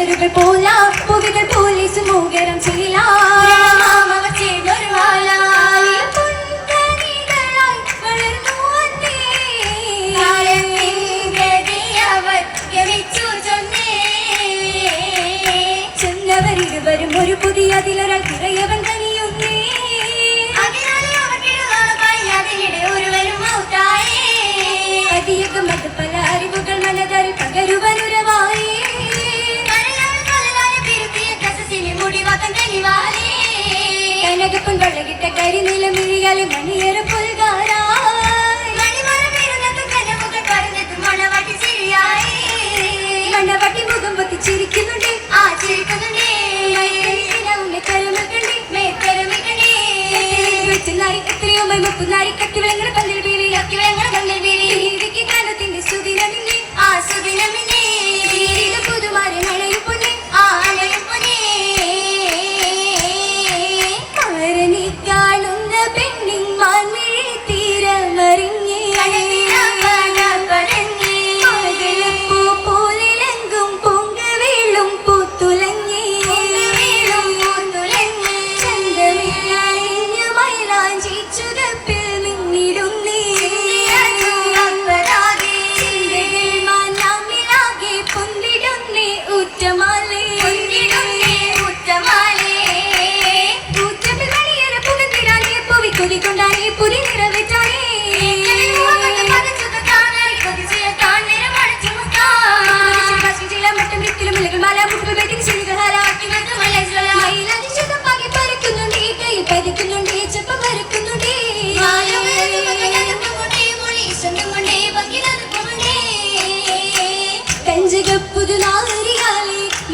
കടലുകൾ പോലാ പുകകൾ പോലെ സുമൂകരം ചെയ്യലാ കനകപ്പുണ്ടൊഴകിട്ട കരിനീല മിഴിയാലെ മണിയേറെ പുൽകാരാ മണവാട്ടി മുഖം പൊത്തി ചിരിക്കുന്നുണ്ട് ആ ചിരിക്കുന്നുണ്ട് എത്രയോ മൈമപ്പുന്നാരി കത്തി വിളങ്ങണ പല്ലിൽ വീഴിയാക്കി വിളങ്ങ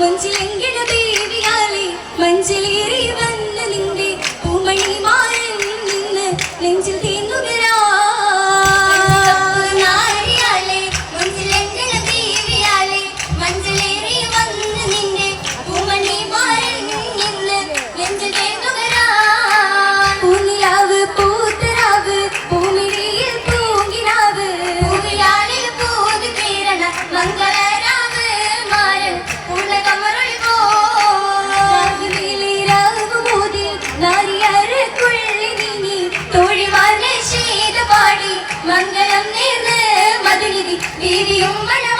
曾经 മംഗളം നേർന്ന് മതിലിതി വീതിയും മണം.